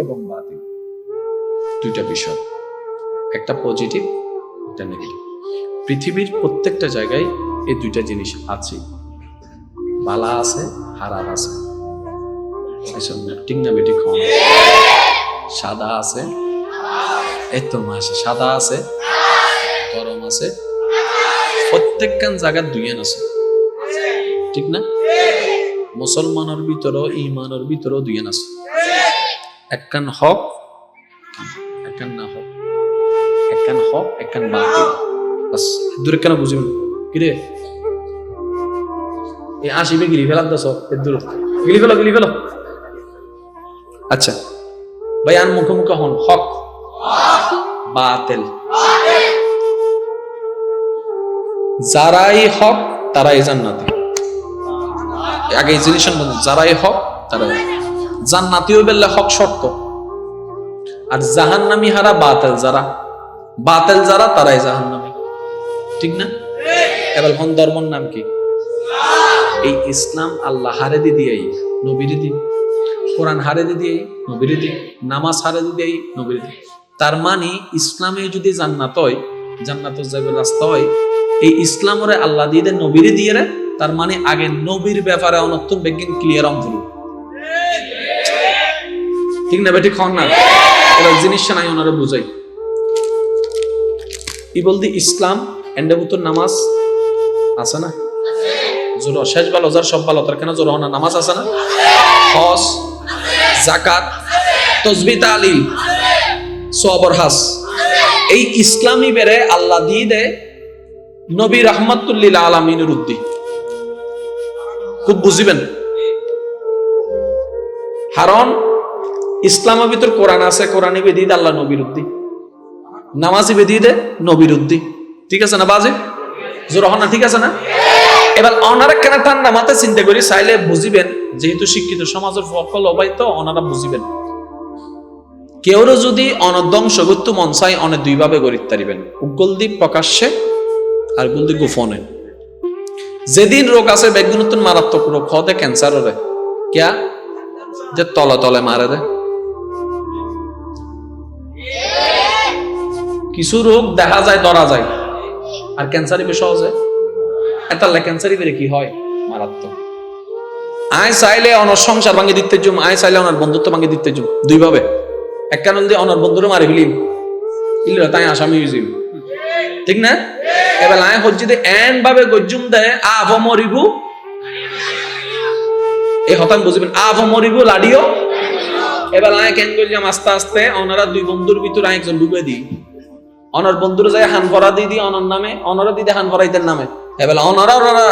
এবং বাতিল। দুইটা বিষয়, একটা পজিটিভ একটা নেগেটিভ পৃথিবীর প্রত্যেকটা জায়গায় এই দুইটা জিনিস আছে। বালা আছে হারার আছে। সাদা আছে, এই তো মাসে সাদা আছে, গরম আছে। প্রত্যেকখান জায়গার দুইয়ান আছে। ঠিক না? মুসলমানের ভিতরেও ইমানের ভিতরেও দুইয়ান আছে। একখান হক একখান না হক একখান হক একখান বাতিল বাস, দূরে কেন বুঝবেন কিরে এই আসিবে গিলি ফেলার দশ দূর গিলি ফেলো গিলি ফেলো। আচ্ছা ভাই আর মুখে মুখে হন, হক। বাতেল। যারাই হক, তারাই জান্নাতি। আগে এই জিনিস যারাই হক, তারাই। জান্নাতিও বেললে হক শর্ত। আর জাহান্নামি হারা বাতেল যারা বাতেল যারা তারাই জাহান্নামি। ঠিক না? এবার হন ধর্মর নাম কি? এই ইসলাম আল্লাহ হারে দি দিয়েই নবীরে দি। কোরআন হারে দি দিয়েই নবীরে দি। নামাজ হারে দি দিয়েই নবীরে দি। তার মানে ইসলামে যদি জান্নাত হয় জান্নাত যাবে রাস্তা হয়, এই ইসলামরে আল্লাহ দিয়ে নবীরে দিয়ে তার মানে আগে নবীর ব্যাপারে অনর্থন বেগিন ক্লিয়ার অঙ্কুর ঠিক না বেটি খন না? এবার জিনিসটা নাই ওনারা বুঝাই। ই বলতে ইসলাম এন্ডাবুতর নামাজ আছে না? জোর শেষ যার সব তার কেন জোর হনা নামাজ আছে না? হজ জাকাত তসবি তালিল সবর হাস। এই ইসলামী বেড়ে আল্লাহ দিয়ে দেয় নবী রহমতুল্লিল আলমিনের উদ্দি। খুব বুঝিবেন? কারণ ইসলামের ভিতর কোরআন আছে, কোরআনে দেয়, আল্লাহ নবীর উদ্দি নামাজি বেদিয়ে দেয়, নবীর ঠিক আছে না বাজে জোরহনা ঠিক আছে না? এবার অনারা কেন ঠান্ডা মাথায় চিন্তা করি, চাইলে বুঝিবেন, যেহেতু শিক্ষিত সমাজের ফল অবাইত অনারা বুঝিবেন। কেউরও যদি অনধ্বংস করতে মন চাই অনেক দুইভাবে গরিত তারিবেন। উগ্গলদি প্রকাশ্যে, আর গুলদি গোপনে। যেদিন রোগ আছে, বেগুনতন মারাত্মক রোগ হতে ক্যান্সার রে। কিয়া? যে তলে তলে মারে দে কিছু রোগ দেখা যায়, ধরা যায়। আর ক্যান্সারই বেশ সহজে। এতাল্লা ক্যান্সারই বেড়ে কি হয়? মারাত্মক। আয় চাইলে অনার সংসার ভাঙে দিতে জুম, আয় চাইলে অনার বন্ধুত্ব ভাঙে দিতে জুম। দুই ভাবে এক কারণ দিয়ে অনার বন্ধুরে মারি ফেলিম তাই আসামি হয়েছিল ঠিক না? এবার আয় যে এন ভাবে গজ্জুম দেয় আভ মরিবু। এই হতাম বুঝবেন, আভ মরিবু, লাডিও। এবার আয় কেন করলাম আস্তে আস্তে ওনারা দুই বন্ধুর ভিতরে একজন ডুবে দিই। অনার বন্ধুরা যায় হান ভরা দিয়ে দিই অনর নামে, অনরা দিদি হান ভরাইতের নামে। এবার অনরা ওনারা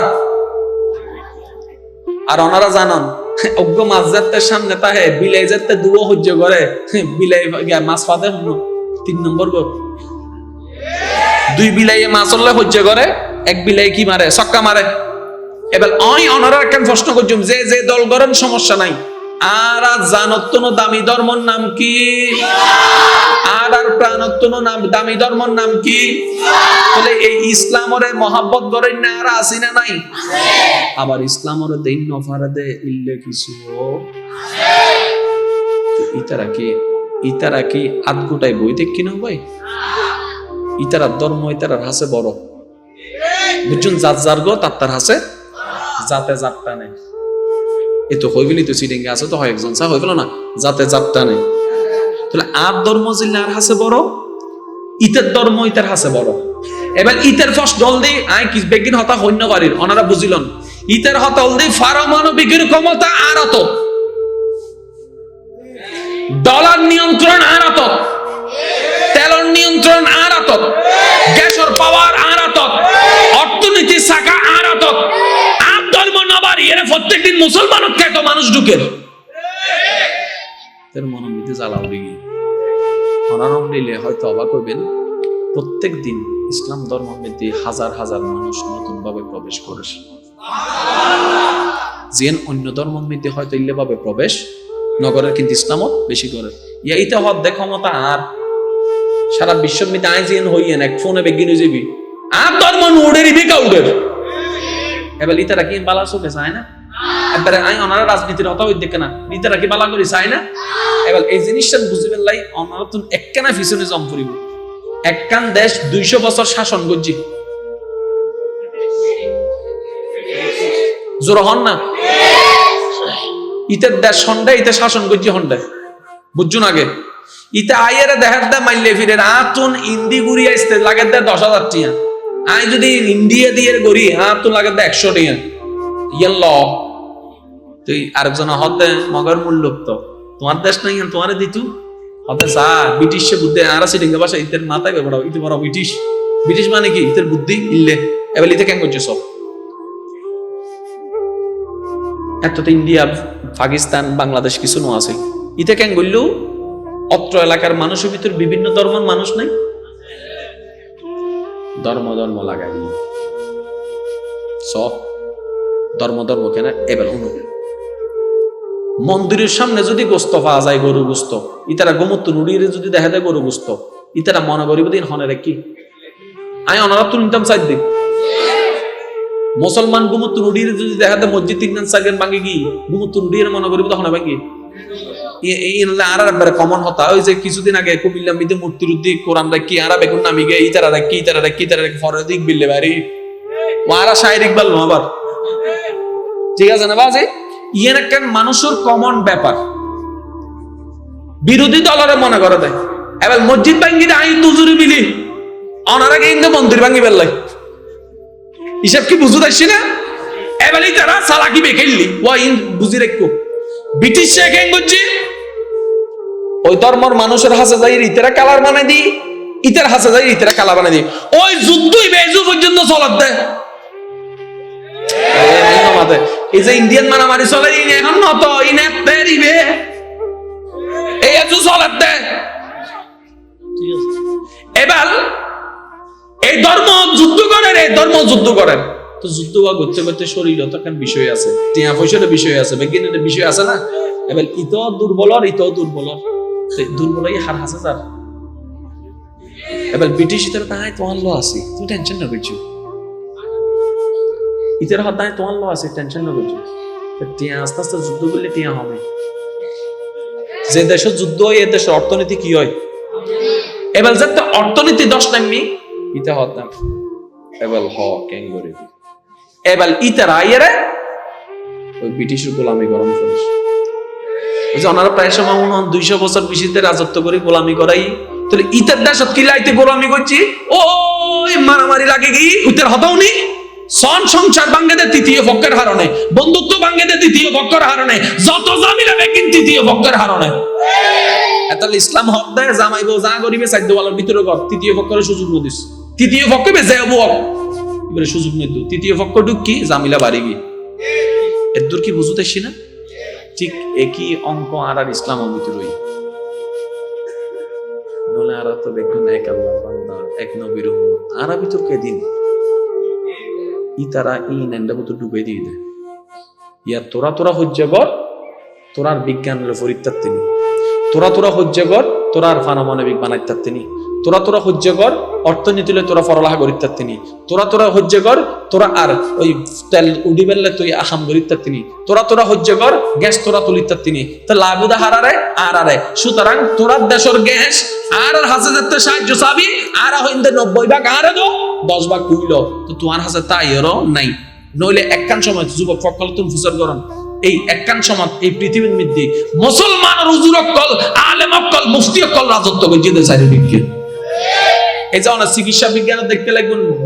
আর ওনারা জানান অজ্ঞ মাছ যাত্রের সামনে তাহে বিলাই যাত্রে দুও সহ্য করে। বিলাই মাছ পাতে শুনো, তিন নম্বর গো। দুই বিলাইয়ে মাছ হলে সহ্য করে, এক বিলাই কি মারে? ছক্কা মারে। এবার অই অনারা কেন প্রশ্ন করছুম যে যে দল গরম সমস্যা নাই। আর আর জানত্তন দামি ধর্মর নাম কি? আর আর প্রাণত্তন নাম দামি ধর্মর নাম কি? তাহলে এই ইসলামরে মহাব্বত গরেন না, আর আসি না নাই? আবার ইসলামরে দেন নফারে দে ইল্লে কিছু ইতারা কি ইতারা কি আধ গোটায় বই দেখ কিনা ভাই? ইতারার ধর্ম, ইতারার হাসে বড়। বুঝছেন, যার যার গো, তার তার হাসে? যাতে যাত্রা নেই। এ তো গেলি তো সিডিং আছে তো হয় একজন চা গেল না, যাতে যাত্রা নেই। তাহলে আর ধর্ম জিল্লা আর হাসে বড়, ইতের ধর্ম ইতার হাসে বড়। এবার ইতের ফার্স্ট দল দি আই কি বেগিন হতা হন্য পারির ওনারা বুঝিলন। ইতের হতা হল দি পারমাণবিকের ক্ষমতা আর অত ডলার নিয়ন্ত্রণ আর অত তেলর নিয়ন্ত্রণ আর অত গ্যাসর পাওয়ার আর অত অর্থনীতি শাখা এরা প্রত্যেকদিন মুসলমানত খায় তো মানুষ ঢুকের তার মনোমিতে জ্বালা উড়ে গিয়ে। অনারম নিলে হয়তো অবাক হবেন প্রত্যেক দিন ইসলাম ধর্ম মধ্যে হাজার হাজার মানুষ নতুন ভাবে প্রবেশ করে। যেন অন্য ধর্ম মধ্যে হয়তো ইল্লে ভাবে প্রবেশ নগরের কিন্তু ইসলামত বেশি করে। ইয়া ইতে দেখো মতা আর সারা বিশ্ব মিতে আই যেন হইয়েন, এক ফোনে বেগিন যাবি। আর ধর্ম উড়ে দিবি কাউডের এবার ইতারা কি বালা চোখে চায় না এবারে আই ওনারা রাজনীতির হতা দেখে না ইতারা কি বালা করি চায় না এবার এই জিনিসটা বুঝিবেন লাই অনারতন একখানা পিছনে জম পড়িব একখান দেশ দুইশো বছর শাসন করছি জোর হন না ইতের দেশ হন্ডা ইতে শাসন করছি হন্ডা বুঝছুন আগে ইতে আইয়ের দেখার দা মাইলে ফিরে আতুন ইন্দি গুড়ি আসতে লাগে দে দশ হাজার টিয়া আই যদি ইন্ডিয়া দিয়ে গড়ি আতুন লাগে দে একশো টিয়া ইয়ান ল তুই আরেকজন হতে মগর মূল্য তো। তোমার দেশ নাই তোমার দিতু। হতে সা আর সিটিং ভাষা ইতের মাথায় ইতে বড় ব্রিটিশ। ব্রিটিশ মানে কি? ইতের বুদ্ধি, ইল্লে। এবার ইতে কেন করছে সব? এত তো ইন্ডিয়া, পাকিস্তান, বাংলাদেশ কিছু নো আছে। ইতে কেন করলেও অত্র এলাকার মানুষের ভিতর বিভিন্ন ধর্মের মানুষ নাই? ধর্ম ধর্ম লাগাই সব ধর্ম ধর্ম কেন, এবার অনু মন্দিরের সামনে যদি গোস্ত পাওয়া যায় গরু গোস্ত, ইতারা গোমত্ত নুড়িয়ে যদি দেখা যায় গরু গোস্ত, ইতারা মনে করিব দিন, হনে কি? আমি অনারা তুল নিতাম সাইড দিক মুসলমান গুমত্ত নুড়িয়ে যদি দেখা যায়, মসজিদ তিন দিন সাইকেন ভাঙি কি? গুমত্ত নুড়িয়ে মনে করিব তখন ভাঙি। আর একবারে কমন হতা। ওই যে কিছুদিন আগে মূর্তির উদ্দিক কোরআন আর নামি গে ইতারা ফরে দিক বিল্লে বাড়ি। আবার। ঠিক আছে না বাজে? মানুষের কমন ব্যাপার। বিরোধী দলের মনে করে দেয়। এবার মসজিদ ভাঙ্গি আই তুজুরি মিলি। অনার ইন্দু মন্দির ভাঙ্গি বেললাই হিসাব কি বুঝু দেখছি না? এবার এই তারা সালাকি বেখেললি। ও ইন বুঝি রেখো ব্রিটিশ শেখেন করছি ওই ধর্মর মানুষের হাসে যাই ইতেরা কালার বানাই দি, ইতের হাসে যাই ইতেরা কালার বানাই দি। ওই যুদ্ধই বেজু পর্যন্ত চলার দেয় এই যুদ্ধ এই যুদ্ধ যুদ্ধ শরীর বিষয় আছে। টিয়া পয়সার বিষয় আছে বিজ্ঞানের বিষয় আছে না? এবার ইত দুর্বলর ইত দুর্বলর দুর্বলই হার হাসে তার। এবার ব্রিটিশ তাই তোমার আছে। তুমি টেনশন না করছ হাত দায় তোমার লো আছে টেনশন না করছ টিয়া, আস্তে আস্তে যুদ্ধ করলে টিয়া হবে। যে দেশের যুদ্ধ হয়, এ দেশের অর্থনীতি কি হয়? এবার যাতে অর্থনীতি দশ নামবি ইতা হত নাম এবার হ কেন করে এবার ইতার আইয়ারে ওই ব্রিটিশের গোলামি গরম ওই ওনারা প্রায় সময় মনে হন দুইশো বছর বিশিতে রাজত্ব করে গোলামি করাই। তাহলে ইতার দেশ কিলাইতে গোলামি করছি? ওই মারামারি লাগে কি? উত্তর হতাও নি সন সংসার বাঙ্গেদের তৃতীয় পক্ষের হারণে, বন্ধুত্ব বাঙ্গেদের তৃতীয় পক্ষের হারণে, যত তৃতীয় পক্ষের হারণে। এতাল ইসলাম হক দেয়, জামাই যা করিবে সাধ্য বলার ভিতরে তৃতীয় পক্ষের সুযোগ নদিস তৃতীয় পক্ষ বে যে বল এবারে সুযোগ নিত তৃতীয় পক্ষ ঢুক কি? জামিলা বাড়ি গি এর দূর কি বুঝতেছি না? ঠিক একই অঙ্ক আর আর ইসলাম ভিতরে নলে আর তো বেগুন এক আল্লাহ এক নবীর দিন? ই তারা ই নেন্ডা মতো ডুবে দিয়ে দেয়। ইয়া তোরা তোরা হজ্জা কর তোরার বিজ্ঞানের পরীক্ষার তিনি তোরা তোরা হজ্জা কর তোরার ফানামানবিক বানাইতার তিনি তোরা তোরা হজ্জা কর অর্থনীতিলে তোরা পড়ালেখা করিতার তিনি তোরা তোরা হজ্জা কর, তোরা আর ওই তেল উডি বেললে তুই আহাম করিতার তিনি তোরা তোরা হজ্জা কর, গ্যাস তোরা তুলিতার তিনি তো লাগুদা হারারে আর আরে। সুতরাং তোরার দেশের গ্যাস, আর আর হাসে যাতে সাহায্য চাবি, আর হইন্দে নব্বই ভাগ আরে দো দশ ভাগ কুইল। তো তোমার হাসে তাই এরও নাই। নইলে একখান সময় যুবক ফকল, তুমি ফুসর করন। এই একখান সমাজ, এই পৃথিবীর মধ্যে মুসলমান রুজুর অক্কল, আলেম অক্কল, মুফতি অক্কল রাজত্ব করছে চারিদিকে এই চিকিৎসা বিজ্ঞান দেখতে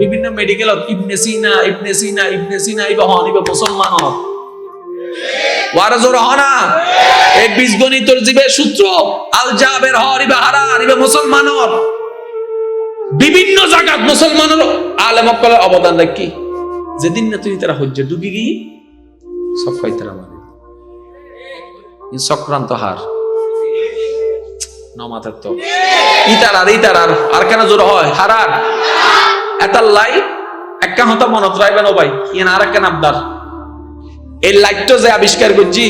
বিভিন্ন মেডিকেল ইবনে সিনা ইবনে সিনা ইবনে সিনা হন মুসলমান হন। ওয়ারা জোর হনা এই জীবের সূত্র, আল জাবের হর, ইবা হারা ইবা মুসলমান হন। বিভিন্ন জায়গাত আলেম অক্কলের অবদান দেখি যেদিন না তুই তারা হজ্জে ডুবি গিয়ে সব তারা মানে চক্রান্ত হার। তো হতা মনত এই যে আবিষ্কার করছি,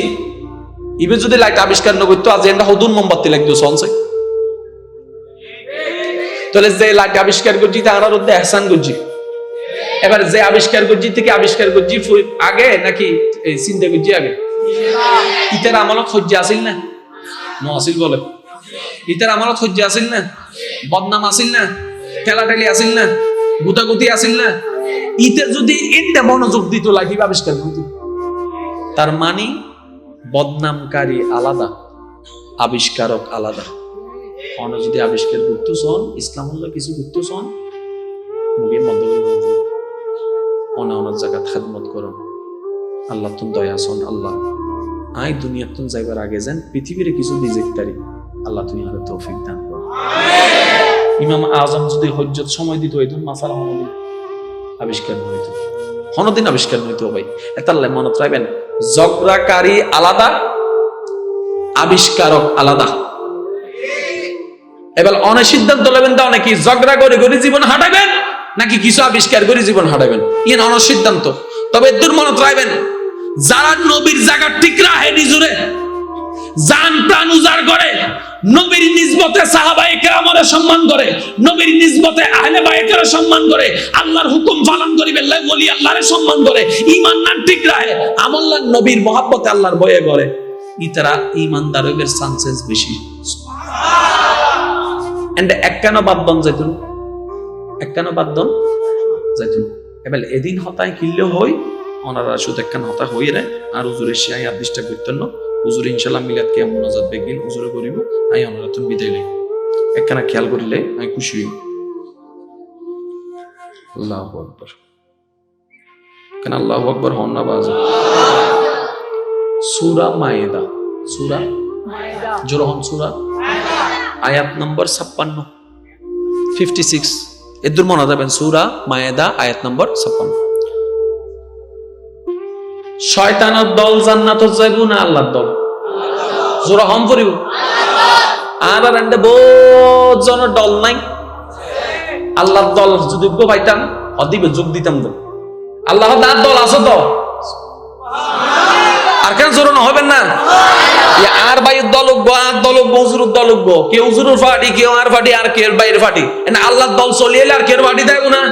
ইবে যদি লাইট আবিষ্কার না করতো, আজ এটা হদুন মোমবাতি লাগতো, সনসে। তাহলে যে লাইট আবিষ্কার করছি মধ্যে এহসান করছি। এবার যে আবিষ্কার করছি, থেকে আবিষ্কার করছি আগে নাকি চিন্তা করছি আগে? ইতার আমলত সহ্য আসিল না আসিল বলে। ইতার আমার সহ্য আসিল না, বদনাম আসিল না, ঠেলাঠেলি আসিল না, গুতাগুতি আসিল না। ইতে যদি এতে মনোযোগ দিত লাইফ আবিষ্কার করত তার মানে বদনামকারী আলাদা, আবিষ্কারক আলাদা। অন্য যদি আবিষ্কার করতে চন ইসলাম হল্লা কিছু করতে চন মুখে বন্ধ করে দেবো অন্য অন্য জায়গা খাদমত করো। আল্লাহ তুন দয়া শোন আল্লাহ। আই দুনিয়া তুম যাইবার আগে যান, পৃথিবীর কিছু নিজের তারি আল্লাহ তুমি আরও তৌফিক দান করো। ইমাম আজম যদি হজ্জত সময় দিত হইতো মাসালা হনদিন আবিষ্কার হইতো হনদিন আবিষ্কার হইতো ভাই। এতাল্লাই মনত রাখবেন। জগরাকারী আলাদা, আবিষ্কারক আলাদা। এবার অনেক সিদ্ধান্ত নেবেন তা নাকি ঝগড়া করে করে জীবন হাঁটাবেন, নাকি কিছু আবিষ্কার করে জীবন হাঁটাবেন? ইয়ে অন সিদ্ধান্ত। তবে দুর্মনত মনত রাখবেন। যারা নবীর জায়গা ঠিক রাহে নিজুরে জান প্রাণ উজাড় করে নবীর নিজবতে সাহাবাই কেরামরে সম্মান করে নবীর নিজবতে আহলে বাইকের সম্মান করে আল্লাহর হুকুম পালন করিবে বলি আল্লাহরে সম্মান করে ইমান না ঠিক আমল্লাহ নবীর মহাব্বতে আল্লাহর বয়ে করে ইতারা ইমানদার হইবের চান্সেস বেশি। এন্ড একখানো যাইতুন। একখানো যাইতুন। এবার এদিন হতায় কিনলেও হই ওনারা শুধু একখান হতা হই রে আর উজুরে শিয়াই আদিষ্টা করতেন না। হুজুর ইনশাল্লাহ মিলাদ কে মনাজাত বেগিন হুজুরে করিব আই ওনারা তুমি বিদায় লই একখানা খেয়াল করিলে আমি খুশি হই। আল্লাহ আকবর। কেন আল্লাহ আকবর হন না বাজ? সুরা মায়েদা। সুরা জোরহন সুরা। আয়াত নম্বর ছাপ্পান্ন। ফিফটি সিক্স এদুর মনে যাবেন সুরা মায়েদা আয়াত নম্বর ছাপ্পান্ন। শয়তানের দল জান্নাত যাইব না আল্লাহর দল? জোরা হম করিব। আর আর এন্ডে বহুত দল নাই। আল্লাহর দল যদি গো পাইতাম, অদিবে যোগ দিতাম তো আল্লাহ তার দল আছে তো? আর কেন জোরানো হবেন না? আর বাইর দলজ্ঞ আর দলজ্ঞ হুজুরুর দলজ্ঞ কেউ হুজুরুর ফাটি, কেউ আর ফাটি, আর কেউ বাইরের ফাটি। এনে আল্লাহর দল চলিয়ে আর কেউ ফাটি দেবো না।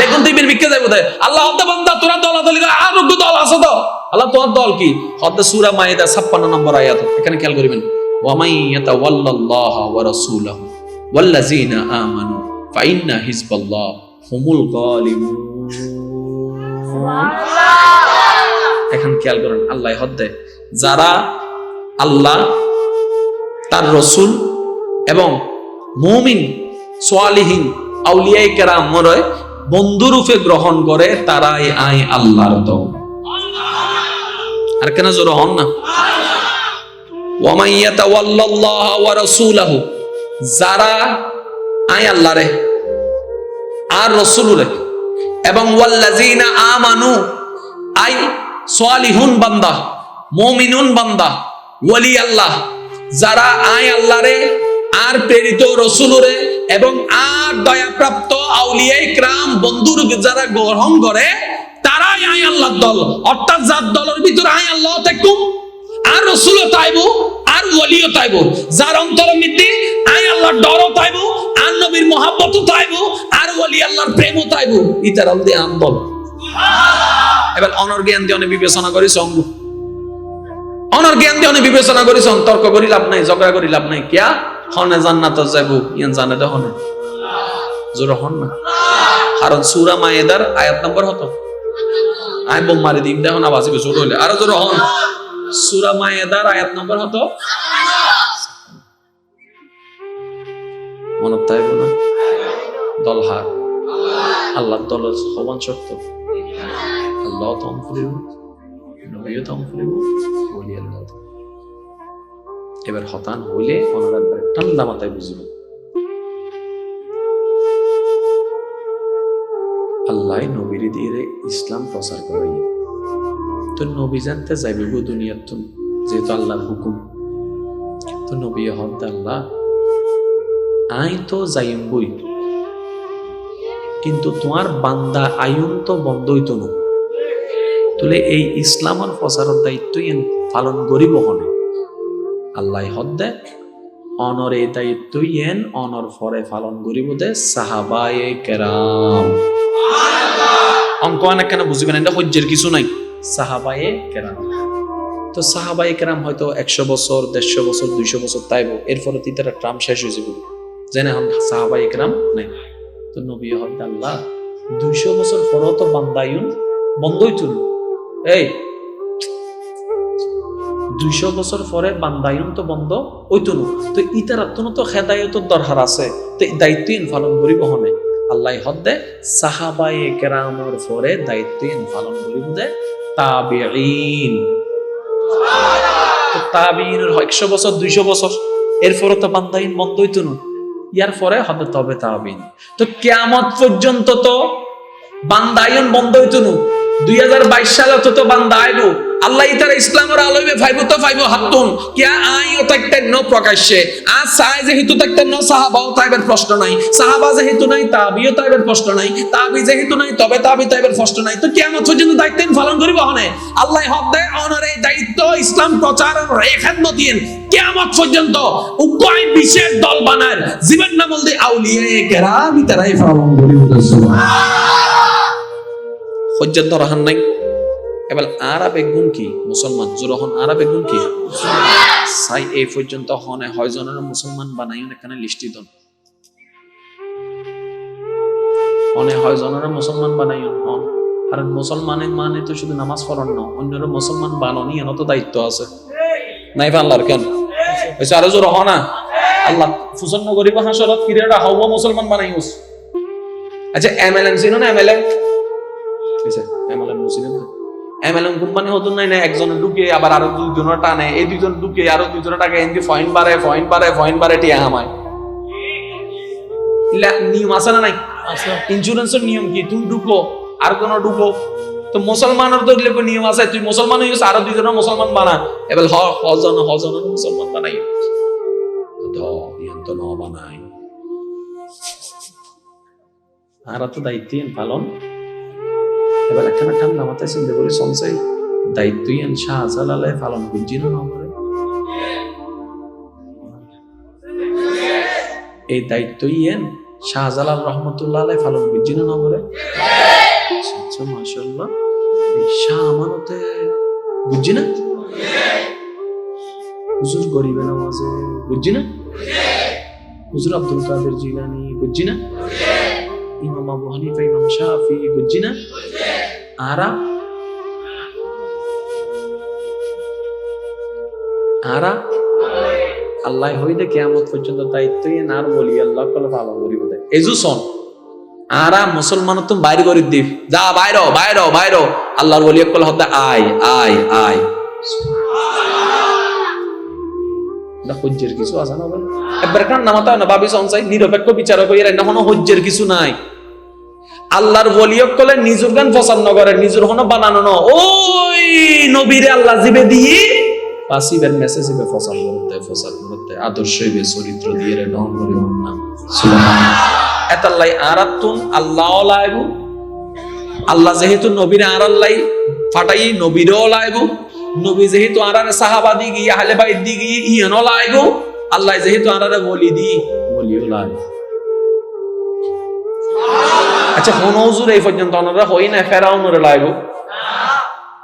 দেখুন তুই বীর বিক্ষে যাব আল্লাহ হতে বন্ধা তোরা দল দলি আর দল আছে তো। আল্লাহ, তোমার দল কি? হতে সুরা মাইদা ছাপ্পান্ন নম্বর আয়াত, এখানে খেয়াল করবেন। ওয়ামাই ইয়াতাওয়াল্লাল্লাহ ওয়া রাসূলাহু ওয়াল্লাযীনা আমানু ফাইন্না হিজবাল্লাহ হুমুল গালিবুন এখন খেয়াল করেন, আল্লাহ হদ্দে যারা আল্লাহ, তার রসুল এবং মুমিন, সোয়ালিহীন আউলিয়াই কেরাম মরয় বন্ধুরূপে গ্রহণ করে, তারাই আই আল্লাহর দল। আর কেন জোর হন না? যারা আর এবং সোয়ালিহুন বান্দা, মমিনুন বান্দা ওয়ালি আল্লাহ, যারা আয় আল্লাহরে, আর প্রেরিত রসুলরে এবং আর দয়াপ্রাপ্ত আউলিয়াই ক্রাম বন্ধুর যারা গ্রহণ করে, তারাই আয় আল্লাহর দল। অর্থাৎ যার দলের ভিতরে আয় আল্লাহ তাকুম আর রসুলও তাইবো, আর ওয়ালিও তাইবো। যার অন্তর মধ্যে আয় আল্লাহর ডরও তাইবো, আর নবীর মহাব্বতও তাইবো, আর ওয়ালি আল্লাহর প্রেমও তাইবো। ইতার আন্দোলন এবার অনর জ্ঞান দিয়ে অনেক বিবেচনা করি সঙ্গ অনর জ্ঞান দিয়ে অনেক বিবেচনা করি সঙ্গ তর্ক করি লাভ নাই, ঝগড়া করি লাভ নাই। কিয়া? হনে জান্নাত যাইব, ইয়ান জানে তো হনে। জোর হন না। কারণ সুরা মায়েদার আয়াত নম্বর হতো? আই বোম মারি দিম দেখো না বাঁচিবে জোর হইলে। আরও জোর হন। সুরা মায়েদার আয়াত নম্বর হতো? মনত তাইব না? দল হার আল্লাহ দল হবান সত্য নবীও তম ফুলিব বলি আল্লাহ এবার হতান হইলে ওনারা একবার ঠান্ডা মাথায় বুঝিব আল্লাহ নবীর দিয়ে ইসলাম প্রচার করে তো নবী জানতে যাইবে গো দুনিয়ার তুম যেহেতু আল্লাহর হুকুম। তো নবী হদ আল্লাহ আই তো যাইম বই। কিন্তু তোমার বান্দা আয়ুন তো বন্ধই তো নো তুলে এই ইসলামের প্রচারের দায়িত্ব পালন করিব হনে আল্লাহ হদ্দে অনর এই দায়িত্ব ইয়েন অনর ফরে পালন করিব দে সাহাবায়ে কেরাম। অঙ্ক অনেক কেন বুঝিবেন এটা হজ্জের কিছু নাই। সাহাবায়ে কেরাম। তো সাহাবা একরাম হয়তো একশো বছর, দেড়শো বছর, দুইশো বছর তাইব, এরপরে তিতারা ট্রাম শেষ হয়ে যাব যেন এখন সাহাবা একরাম নাই। তো নবী হদ আল্লাহ, দুইশো বছর পরও তো বান্দায়ুন বন্ধই তুল এই, দুইশো বছর পরে বান্দায়ন তো বন্ধ, ওইতো না। তো ইতার তো খেদায়তর দরকার আছে। তো দায়িত্বহীন পালন করিব হনে। আল্লাহ হদ্দে সাহাবাই কেরামর পরে দে, তাবিঈন। তাবিঈনের একশো বছর, দুইশো বছর। এরপরে তো বান্দাইন বন্ধ ইয়ার পরে হবে তবে তাবিন তো কেয়ামত পর্যন্ত তো বান্দায়ন বন্ধ হইতো না। দুই হাজার বাইশ সালে বান্দা আইবো। আল্লাহ তারা ইসলামের আলোবে ফাইব তো ফাইব হাতুন। কিয়া আই ও তাকতে ন প্রকাশ্যে। আ সাই যেহেতু তাকতে ন সাহাবাও তাইবের প্রশ্ন নাই। সাহাবা যেহেতু নাই, তাবিও তাইবের প্রশ্ন নাই। তাবি যেহেতু নাই, তবে তাবি তাইবের প্রশ্ন নাই। তো কিয়ামত পর্যন্ত দায়িত্ব পালন করিব হনে? আল্লাহ হক দেয় অনার এই দায়িত্ব, ইসলাম প্রচার খেদমত দিন কিয়ামত পর্যন্ত উপায় বিশেষ দল বানার জীবন নামল দিয়ে আউলিয়ে কেরামি তারাই পালন করিব। হজ্জাত রহান নাই। এবার আরব গুণ কি? মুসলমান? জোরহন আরব গুণ কি? সাই, এই পর্যন্ত হনে হয় জনের মুসলমান বানাইন এখানে লিস্টিত হনে হয় জনের মুসলমান বানাইন হন কারণ মুসলমানের মানে তো শুধু নামাজ পড়ান না অন্যরা মুসলমান বানানি এন তো দায়িত্ব আছে। নাই আল্লাহর কেন? হয়েছে আরও জোর হনা আল্লাহ ফুসন্ন গরিব হাসরত কিরেরা হব মুসলমান বানাইস আচ্ছা এমএলএম চিনো না MLM MLM Muslim MLM company হতো নাই না একজন ঢুকে আবার আরও দুইজনের টানে। এই দুইজন ঢুকে আরও দুইজনের টাকা এনদি ফয়েন বাড়ে ফয়েন বাড়ে ফয়েন বাড়ে টিয়া হামায়। নিয়ম আছে না নাই? ইন্স্যুরেন্সের নিয়ম কি? তুমি ঢুকো আর কোন ঢুকো। তো মুসলমানের তো নিয়ম আছে। তুই মুসলমান হইস আরও দুইজনের মুসলমান বানা। এবার হ হজন হজনের মুসলমান বানাই। ধ ইয়ান তো ন বানাই। আর তো দায়িত্বহীন পালন। এবার একখানা ঠান্ডা মাথায় চিন্তা করি সঞ্চয় দায়িত্বহীন শাহজালালে পালন করছি না করে এই দায়িত্বহীন শাহজালাল রহমতুল্লাহ আলাই পালন করছি না করে আচ্ছা মাশাল্লাহ এই শাহ আমানতে বুঝছি না? আব্দুল কাদের জিলানি বুঝছি না? ইমাম আবু হানিফা, ইমাম শাফি বুঝছি না? আরা আরা আল্লাহ হইলে কেয়ামত পর্যন্ত দায়িত্ব আর বলি আল্লাহ কলে ভালো করিব দে এজু শোন, আরা মুসলমান তো বাইর করি দিব যা, বাইর বাইর বাইর আল্লাহর বলি কলে হতে আয় আয় আয়। হজ্জের কিছু আছে না একবার কান নামাতে না, ভাবি সঞ্চাই নিরপেক্ষ বিচারক হইয়া না, কোনো হজ্জের কিছু নাই। আল্লাহর বলিয়ক কলে নিজুর গান পছন্দ করে, নিজুর হনো বানানো ন ওই নবীরে আল্লাহ জিবে দিয়ে পাসিবের মেসেজ হিবে ফসল করতে ফসল করতে আদর্শ হিবে চরিত্র দিয়ে রে নহন করি নাম এতাল্লাই আরাতুন আল্লাহ লাইবু। আল্লাহ যেহেতু নবীরে আরাল্লাই ফাটাই, নবীরেও লাইবু। নবী যেহেতু আরারে সাহাবাদি গিয়ে আহলে বাইত দি গিয়ে ইয়নো লাইবু। আল্লাহ যেহেতু আরারে বলি দি বলিও লাইবু। আচ্ছা হনৌজুর এই পর্যন্ত ওনারা হই না, ফেরাউনের লাইব?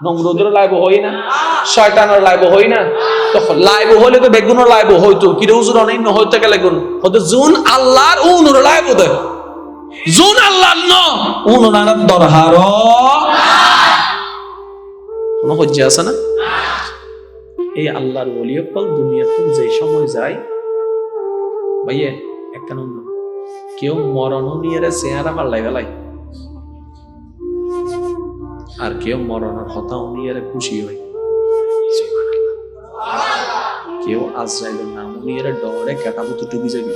নমরুদের লাইব হই না? শয়তানের লাইব হই না? তো লাইব হলে তো বেগুনের লাইব হইতো। হুজুর হইতে গেলে জুন আল্লাহর উনুর লাইব জুন আল্লাহর ন। দরহার। কোনো হজ্জা আছে না? এই আল্লাহর ওলিয়কল দুনিয়াতে যে সময় যায়। ভাইয়ে, একটা অন্য কেউ মরণও নিয়ে চেহারা পাল্লাই ফেলাই আর কেউ মরণের হতাও নিয়ে খুশি হয় কেউ আজরাইলের নাম নিয়ে ডরে কেটাপুতো টুবি যাবি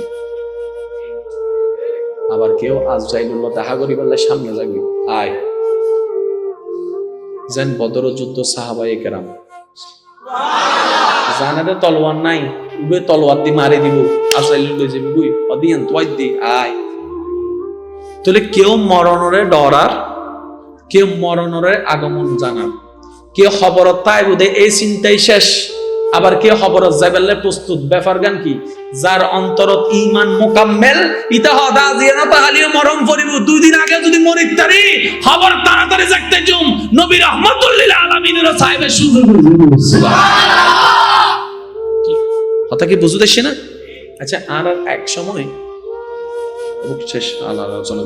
আবার কেউ আজরাইলুল্লাহ দেখা করি বললে সামনে যাবি আয় যেন বদর যুদ্ধ সাহাবাই কেরাম জানে তলোয়ার নাই উবে তলোয়ার দি মারি দিব তাহলে কেউ মরণরে ডরার কেউ মরণরে আগমন জানার কেউ তাই বোধে এই চিন্তাই শেষ। আবার প্রস্তুত ব্যাপার গান কি? যার অন্তরত ইমান মোকাম্মেল, ইতা হদা জিয়া না তাহালিও মরম দুই দিন আগে যদি মরিত তারি খবর তাড়াতাড়ি জাগতে জুম নবী রহমাতুল্লিল আলামিনের সাহেবের সুযোগ কথা কি বুঝতে না? আচ্ছা আর আর এক সময় আল্লাহ আলোচনা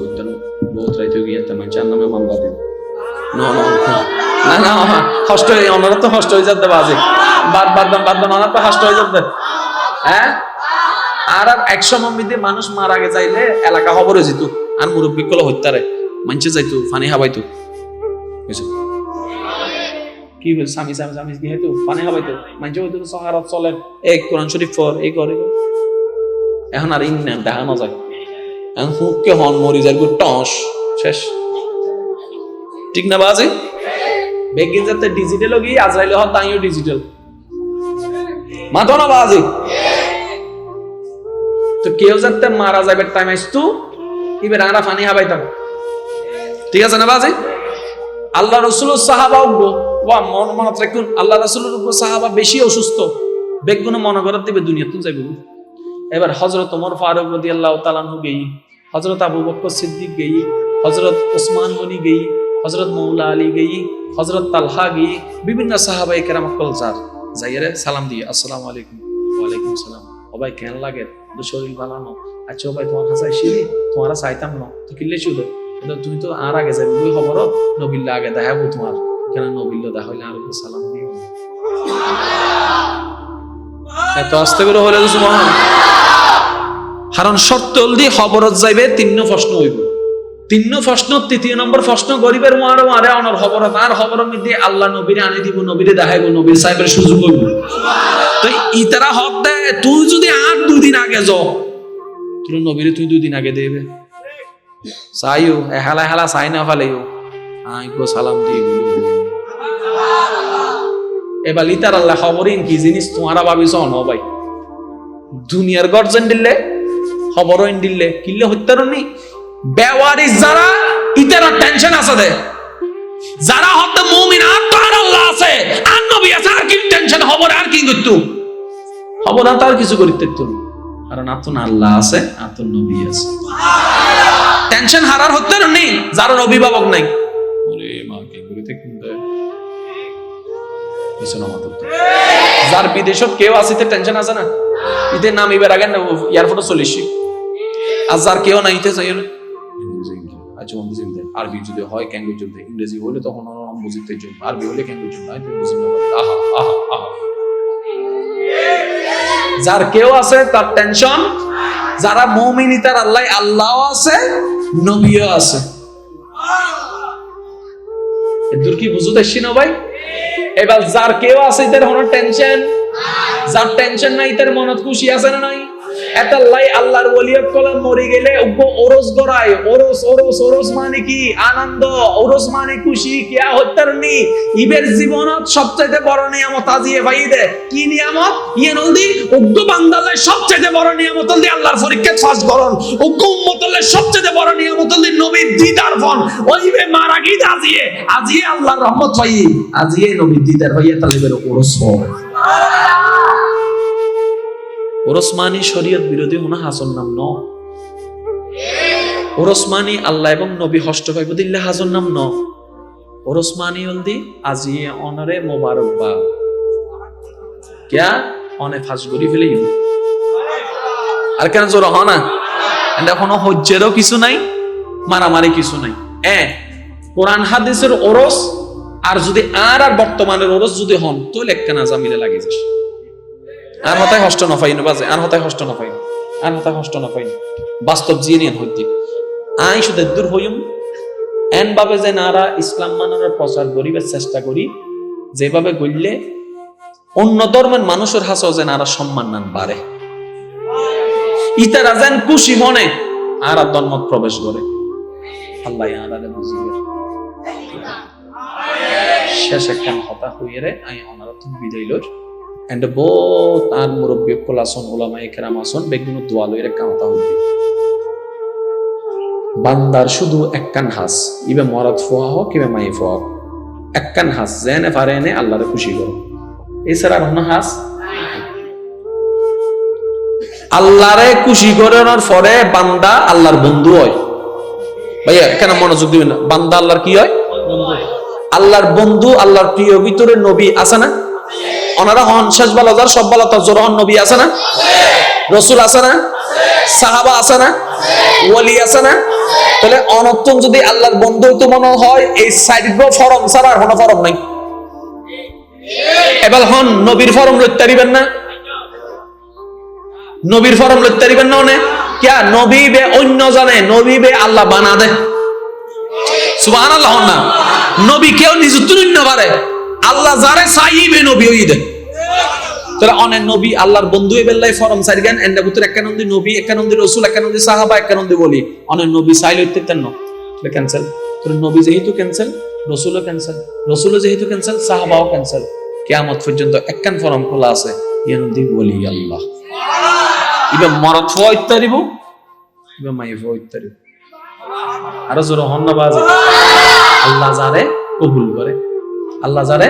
বহুত রাইতে গিয়ে তেমন চার নামে মামলা দিন না না না কষ্ট হয়ে তো কষ্ট হয়ে বাজে বাদ বাদ দাম বাদ দাম ওনারা তো কষ্ট হয়ে হ্যাঁ আর আর মানুষ মারা গে যাইলে এলাকা খবরে যেত আর মুরব্বী গুলো হত্যারে মানছে যাইতো ফানি হাবাইতো বুঝছ কি বল স্বামী স্বামী স্বামী কি হইতো পানি খাবাইতো মানছে হইতো সহারাত চলে এক কোরআন শরীফ পর এই করে এখন আর ইন না দেখানো যায়। এখন হন, মরি যায় টস, শেষ। ঠিক না বাজে? বেগিন যাতে ডিজিটাল গিয়ে আজরাইলে হন, তাইও ডিজিটাল মাথো না বাজে? তো কেউ যাতে মারা যাবে টাইম আইসতু এবার আমরা ফানি হাবাইতাম ঠিক আছে না বাজে? আল্লাহ রসুল সাহাবা উঠবো। ওয়া, মন, মনত রাখুন, আল্লাহ রসুলের উপর সাহাবা বেশি অসুস্থ। বেগুন মনে করার দিবে দুনিয়া তুই যাইব। এবার হজরত ওমর ফারুক রদি আল্লাহ তালানহু গেই হজরত আবু বকর সিদ্দিক গেই হজরত ওসমান গনি গেই হজরত মৌলা আলী গেই হজরত তালহা গেই, বিভিন্ন সাহাবাই কেরাম কল যার। যাইয়ারে সালাম দিয়ে, আসসালামু আলাইকুম। ওয়ালাইকুম সালাম। ভাই, কেন লাগে? তো শরীর ভালো আচ্ছা ভাই, তোমার কাছে আইসিলি তোমার চাইতাম না। তো কিনলে কিন্তু তুমি তো আর আগে যাবি ওই খবর? নবিল্লা আগে দেখাবো তোমার। কেন নবিল্ল দেখা আর সালাম দিও। এত আস্তে করে হলে তো কারণ শর্ত দি খবরত যাইবে তিন প্রশ্ন হইব। তিন প্রশ্ন, তৃতীয় নম্বর প্রশ্ন, গরিবের মারে মারে অনর খবরত, আর খবরের মধ্যে আল্লাহ নবীরে আনি দিব, নবীরে দেখাইব, নবীর সাহেবের সুযোগ হইব। তো ইতারা হক দে, তুই যদি আর দুদিন আগে যাও তুই নবীরে তুই দুদিন আগে দেবে। চাইও, এহালা হেলা চাই না ফালেও। আই গো সালাম দিয়ে এবার লিতার আল্লাহ খবরিন কি জিনিস তোমারা ভাবিস ন ভাই? দুনিয়ার গর্জন দিলে খবর দিলে কিনলে হত্যার নি? বেওয়ারি যারা, ইতারা টেনশন আছে দে। যারা হতে মুমিন, আর তো আল্লাহ আছে। আর নবী আছে, আর কি টেনশন খবর আর কি করতো? খবর আর তার কিছু করিতে তো কারণ আতুন আল্লাহ আছে আতুন নবী আছে। টেনশন হারার হতে নেই যার অভিভাবক নাই। ওরে মা, কে কোনটা পিছনে মাথা যার বিদেশত কেউ আসিতে টেনশন আছে না? ইতে নাম এবার আগে এয়ারপোর্টে চলিসি আর যার কেউ না। ইতে আচ্ছা বুঝি আরবি যদি হয় ক্যাঙ্গু চলতে ইংরেজি হলে তখন বুঝিতে আরবি হলে না যার কেউ আছে, তার টেনশন যারা মৌমিনী, তার আল্লাহ আল্লাহ আছে, নবীও আছে। এদুর কি বুঝতে না ভাই? এবার যার কেউ আছে, তার কোনো টেনশন যার টেনশন নাই, তার মনত খুশি আছে না নাই? এটা লাই আল্লাহর ওলিয়ত গেলে ওরস ওরস ওরস ওরস মানে কি? আনন্দ। ওরস মানে খুশি কিয়া হত্যার নি ইবের জীবনত বড় নিয়ামত আজিয়ে ভাই দে কি নিয়ামত? ইয়ে উগ্র বান্দালে বড় নিয়ামত আল্লাহর ফাঁস উগ্র উম্মতলে বড় নিয়ামত নবীর দিদার ফন ওইবে মারা গিয়ে আজিয়ে আজিয়ে আল্লাহর রহমত পাই আজিয়ে নবীর দিদার ভাইয়া তালিবের ওরস হয় ওরসমানি শরীয়ত বিরোধী হনা হাসন নাম ন। ওরসমানি আল্লাহ এবং নবী হষ্ট পাইব দিল্লে হাজন নাম ন। ওরসমানি হলদি আজি অনারে মোবারক বা কিয়া? অনে ফেলে আর কেন জোর হ না? এটা হজ্জেরও কিছু নাই, মারামারি কিছু নাই। এ, কোরআন হাদিসের ওরস, আর যদি আর আর বর্তমানের ওরস যদি হন তো লেখকে না জামিলে লাগে যাস? আর হতায় হষ্ট না বাজে। আর হতায় হষ্ট নফাই আর হতায় হষ্ট নফাই বাস্তব জিয়ে নিয়ে হইতে। আই শুধু দূর হইম। এন ভাবে যে নারা ইসলাম মানার প্রচার করিবার চেষ্টা করি, যেভাবে গড়লে অন্য ধর্মের মানুষের হাসো যে নারা সম্মান নান বাড়ে। ইতারা যেন খুশি মনে, আর ধর্মত প্রবেশ করে। আল্লাহ আরারে বুঝিয়ে শেষ একখান হতা হইয়ে রে, আই অনারা বিদায় লর এন্ড বহুত আর মুরব্বী কল আসন ওলামা একরাম আসন বেগুন দোয়া লইরে কামতা হইবে বান্দার শুধু একখান হাস ইবে মরাদ ফোয়া হোক ইবে মাই ফোয়া হোক। একখান হাস জেনে পারে এনে আল্লাহরে খুশি করো। এছাড়া আর কোনো হাস? আল্লাহরে খুশি করানোর পরে বান্দা আল্লাহর বন্ধু হয়। ভাইয়া কেন মনোযোগ দিবেন না। বান্দা আল্লাহর কি হয়। আল্লাহর বন্ধু আল্লাহর প্রিয় ভিতরে নবী আছে না? ওনারা হন শেষ বেলা যার, সব বেলা তার জোর হন নবী আছে না? রসুল আছে না? সাহাবা আছে না? ওয়ালি আছে না? তাহলে অনর্থন যদি আল্লাহর বন্ধু তো মনে হয়, এই সাইড ফরম ছাড়া আর কোনো ফরম নাই। এবার হন, নবীর ফরম লইতে পারিবেন না? নবীর ফরম লইতে পারিবেন না অনে কিয়া? নবী বে অন্য জানে, নবী বে আল্লাহ বানা দে। সুবহান আল্লাহ না। নবী কেউ নিযুক্ত নিন না পারে। আল্লাহ যারে চাইবে নবী ওই দে তাহলে অনেক নবী, আল্লাহর বন্ধু বেল্লাই ফরম সারি গান, এন্ডা ভিতরে একানন্দি নবী একানন্দি রসুল একানন্দি সাহাবা একানন্দি বলি অনেক নবী চাইল হইতে তেন ক্যান্সেল তোর নবী যেহেতু ক্যান্সেল রসুলও ক্যান্সেল রসুলও যেহেতু ক্যান্সেল সাহাবাও ক্যান্সেল কেয়ামত পর্যন্ত একখান ফরম খোলা আছে ইয়ানন্দি বলি আল্লাহ। ইবে মরত ফুয়া ইত্যাদিব ইবে মাই ফুয়া ইত্যাদিব আরও জোর হন বাজে। আল্লাহ যারে কবুল করে। আল্লাহ যারে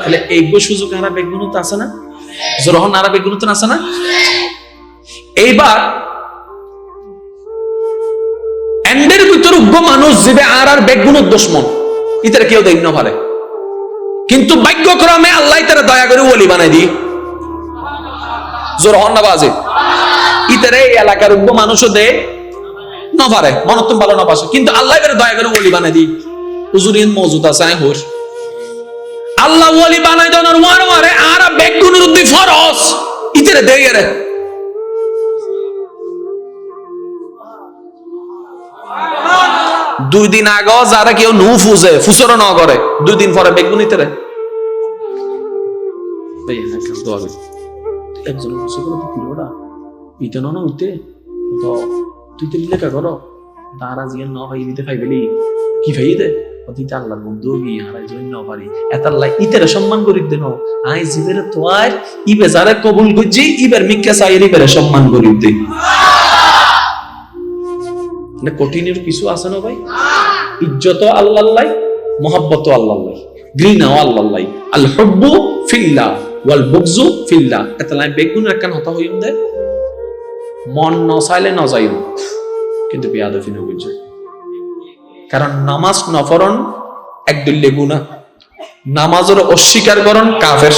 তাহলে এইগুলো সুযোগ হারা বেগুনত আছে না? জোরহন হারা বেগুনত আছে না? এইবার এন্ডের ভিতর উগ্র মানুষ যেবে আর আর বেগুনত দুশ্মন। ইতারা কেউ দেখ পারে কিন্তু ভাগ্যক্রমে আল্লাহ তারা দয়া করে ওলি বানাই দি জোর হন বাজে? ইতারে এই এলাকার উগ্র মানুষও দে না পারে মনত্তম ভালো না পাশে কিন্তু আল্লাহ তারা দয়া করে ওলি বানাই দি হুজুরিন মজুদ আছে হোর। আল্লাহ ওলি বানাই দেওয়ার ওয়ার ওয়ারে, আর বেগুনের উদ্দি ফরস। ইতারে দেই রে দুই দিন আগে যারা কেউ নু ফুজে ফুসর ন করে। দুই দিন পরে বেগুন হ্যাঁ দোয়া করি। একজন ইতে ন ন ভাই দিতে কি ভাই দে অতীতে আল্লাহর বন্ধু হারাই জন্য পারি। লাই ইতেরে সম্মান করি দেন আই জিবেরে তোয়ার ইবে যারা কবুল করছি ইবের ইবেরে সম্মান করি দে মানে কঠিনের কিছু আছে না ভাই? ইজ্জত আল্লাহ মোহাব্বত আল্লাহ ঘৃণাও আল্লাহ আল হব্বু ফিল্লা ওয়াল বুকজু ফিল্লা এতলাই বেগুন একখান হতা হইম দে। মন ন চাইলে ন যাইব কিন্তু বিয়াদফি নবুঝ কারণ নামাজ নফরণ একদুল্লে গুণা নামাজের অস্বীকার করণ কাফের।